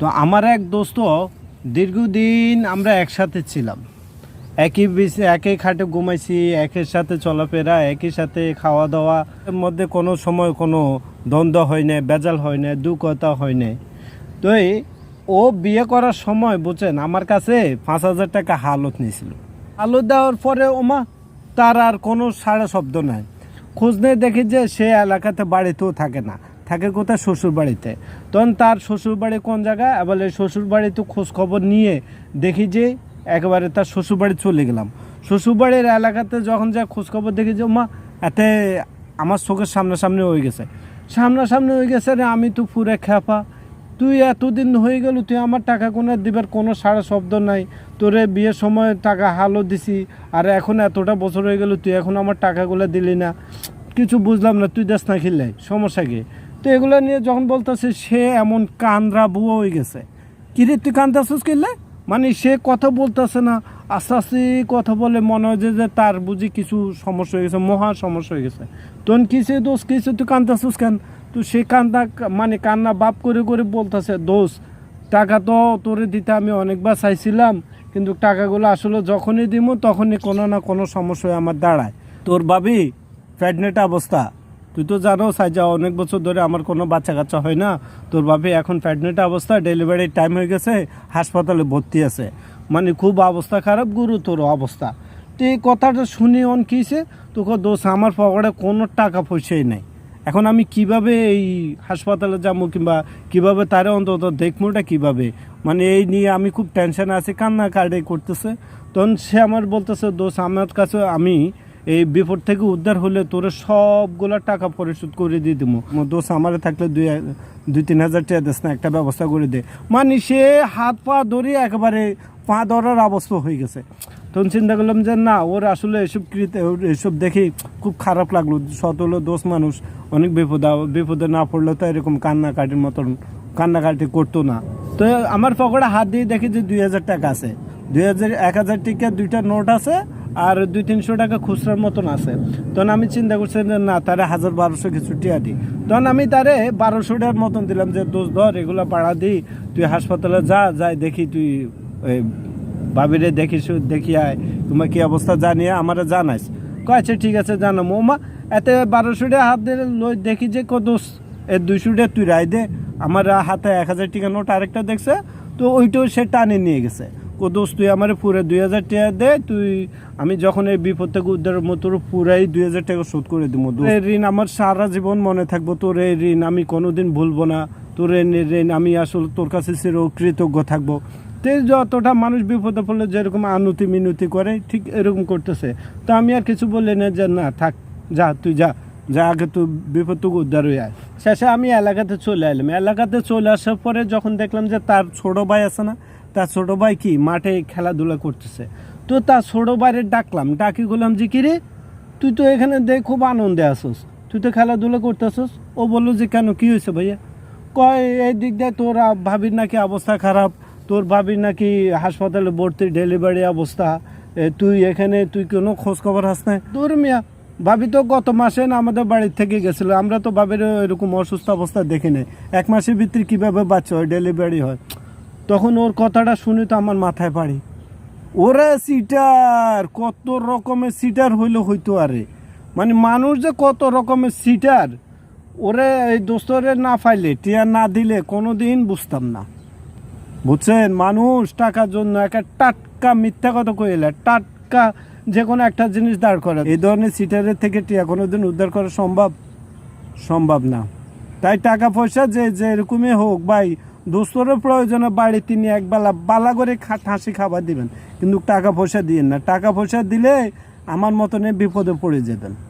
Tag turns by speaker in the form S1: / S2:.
S1: তো আমার এক দোস্ত, দীর্ঘদিন আমরা একসাথে ছিলাম। একই একই খাটে ঘুমাইছি একের সাথে চলাফেরা, একই সাথে খাওয়া দাওয়া এর মধ্যে কোনো সময় কোনো দ্বন্দ্ব হয় না বেজাল হয় না দু কথা হয় না তো ও বিয়ে করার সময়, বুঝছেন, আমার কাছে পাঁচ হাজার টাকা হালত নিয়েছিল। হালত দেওয়ার পরে, ওমা, তার আর কোনো সাড়া শব্দ নাই। খোঁজ নিয়ে দেখি যে সে এলাকাতে বাড়িতেও থাকে না। থাকে কোথায়? শ্বশুর বাড়িতে তখন তার শ্বশুর বাড়ি কোন জায়গায় এবার শ্বশুর বাড়িতে খোঁজ খবর নিয়ে দেখি যে একেবারে তার শ্বশুর বাড়ি চলে গেলাম। শ্বশুর বাড়ির এলাকাতে যখন যা খোঁজ খবর দেখি যে, মা, এতে আমার চোখের সামনাসামনি হয়ে গেছে। সামনাসামনি হয়ে গেছে রে, আমি তো পুরে খেপা তুই এতদিন হয়ে গেল, তুই আমার টাকা কোনো দিবার? কোনো সারা শব্দ নাই। তোরে বিয়ের সময় টাকা হালও দিছি, আর এখন এতটা বছর হয়ে গেল, তুই এখন আমার টাকাগুলো দিলি না। কিছু বুঝলাম না, তুই দেশ না খেললে সমস্যা কি? তো এগুলো নিয়ে যখন বলতেছে, সে এমন কান্দরা বুয়ো হয়ে গেছে। কিরে তুই কান্দাছিস কিনলে মানে সে কথা বলতেছে না। আস্তে আস্তে কথা বলে মনে হয় যে তার বুঝি কিছু সমস্যা হয়ে গেছে, মহা সমস্যা হয়ে গেছে। তখন কিসে দোষ কিসে তুই কান্দাছিস কেন? তো সে কান্দা মানে কান্না বাপ করে করে বলতেছে, দোষ, টাকা তো তোরে দিতে আমি অনেকবার চাইছিলাম, কিন্তু টাকাগুলো আসলে যখনই দিব তখনই কোনো না কোনো সমস্যা হয়ে আমার দাঁড়ায়। তোর ভাবি, প্রেগনেন্ট অবস্থা? তুই তো জানো সাইজা, অনেক বছর ধরে আমার কোনো বাচ্চা কাচ্চা হয় না। তোর ভাবি এখন প্রেগনেন্ট অবস্থা ডেলিভারির টাইম হয়ে গেছে, হাসপাতালে ভর্তি আছে। মানে খুব অবস্থা খারাপ গুরুতর অবস্থা। তো এই কথাটা শুনি অন কিসে তোকে দোষ, আমার পকেটে কোনো টাকা পয়সাই নাই। এখন আমি কীভাবে এই হাসপাতালে যাব কিংবা কীভাবে তারে অন্তত দেখবোটা কীভাবে? মানে এই নিয়ে আমি খুব টেনশনে আছি কান্না কার্ডে করতেছে। তখন সে আমার বলতেছে, দোষ, আমার কাছে আমি এই বিপদ থেকে উদ্ধার হলে তোর সবগুলা টাকা পরিশোধ করে দিয়ে দিব দোষ আমার থাকলে দুই দুই, তিন হাজার টাকা দেস না, একটা ব্যবস্থা করে দে। মানে সে হাত পা ধরে একেবারে পা ধরার অবস্থা হয়ে গেছে। তখন চিন্তা করলাম যে না, ওর আসলে এসব কৃত এসব দেখে খুব খারাপ লাগল। শত হলো দোষ মানুষ, অনেক বিপদ বিপদে না পড়লে তো এরকম কান্নাকাটির মতন কান্নাকাটি করতো না। তো আমার পকেটে হাত দিয়ে দেখি যে দুই হাজার টাকা আছে। দুই হাজার, এক হাজার টাকা দুইটা নোট আছে আর দুই তিনশো টাকা খুচরার মতন আছে। তখন আমি চিন্তা করছি যে, না, তারে হাজার বারোশো কিছু টিয়া দিই তখন আমি তারে বারোশো টাকার মতন দিলাম যে, দোষ ধর, এগুলো বাড়া দিই তুই হাসপাতালে যা যাই দেখি, তুই ভাবিরে দেখিস দেখি আয়, তোমার কি অবস্থা জানিয়ে আমারে জানাইস। কয় আচ্ছা ঠিক আছে জানাম ওমা এতে বারোশো টাকা হাত দিলে লই, দেখি যে কত এ দুইশো টাকা তুই রায় দে। আমার হাতে এক হাজার টাকা নোট আরেকটা দেখছে, তো ওইটাও সে টানে নিয়ে গেছে। ও দোস্ত তুই আমার পুরো দুই হাজার টাকা দে, তুই, আমি যখন এই বিপদ থেকে উদ্ধার উদ্ধারের মতো পুরাই দুই হাজার টাকা শোধ করে দিব এই ঋণ আমার সারা জীবন মনে থাকব, তোর এই ঋণ আমি কোনোদিন ভুলবো না, তোর এই ঋণ আমি আসলে তোর কাছে চির কৃতজ্ঞ থাকব। তো যতটা মানুষ বিপদে পড়লে যেরকম আনুতি মিনতি করে, ঠিক এরকম করতেছে। তো আমি আর কিছু বলি না, যে না, থাক, যা, তুই যা যা আগে তুই বিপদ থেকে উদ্ধার হয়ে আয়। শেষে আমি এলাকাতে চলে এলাম। এলাকাতে চলে আসার পরে যখন দেখলাম যে তার ছোট ভাই আছে না তার ছোট ভাই কি মাঠে খেলাধুলা করতেছে। তো তার ছোট ভাইয়ের ডাকলাম, ডাকি বললাম যে, কিরে, তুই তো এখানে দেখ খুব আনন্দে আসোস তুই তো খেলাধুলা করতেছস? ও বলল যে, কেন, কি হয়েছে ভাইয়া? কয়, এই দিক দিয়ে তোর ভাবির নাকি অবস্থা খারাপ। তোর ভাবির নাকি হাসপাতালে ভর্তি ডেলিভারি অবস্থা। তুই এখানে, তুই কোনো খোঁজ খবর হাস না তোর মিয়া, ভাবি তো গত মাসে না আমাদের বাড়ির থেকে গেছিল। আমরা তো ভাবির এরকম অসুস্থ অবস্থা দেখি নাই। এক মাসের ভিতরে কীভাবে বাচ্চা হয়, ডেলিভারি হয়? তখন ওর কথাটা শুনে তো আমার মাথায় পাড়ি ওরা সিটার, কত রকমের সিটার হইলে হইতো আরে। মানে মানুষ যে কত রকমের সিটার, ওরে এই দোস্তরে না ফাইলে, টিয়া না দিলে কোনো দিন বুঝতাম না। বুঝছেন? মানুষ টাকার জন্য একটা টাটকা মিথ্যা কথা কইলে টাটকা যে কোনো একটা জিনিস দাঁড় করে এই ধরনের সিটারের থেকে টিয়া কোনো দিন উদ্ধার করা সম্ভব সম্ভব না। তাই টাকা পয়সা যে যেরকমই হোক, ভাই দোস্তরের প্রয়োজনে বাড়ি তিনি একবেলা বালা করে হাসি খাবার দিবেন। কিন্তু টাকা পয়সা দিয়েন না। টাকা পয়সা দিলে আমার মতনে বিপদে পড়ে যেতেন।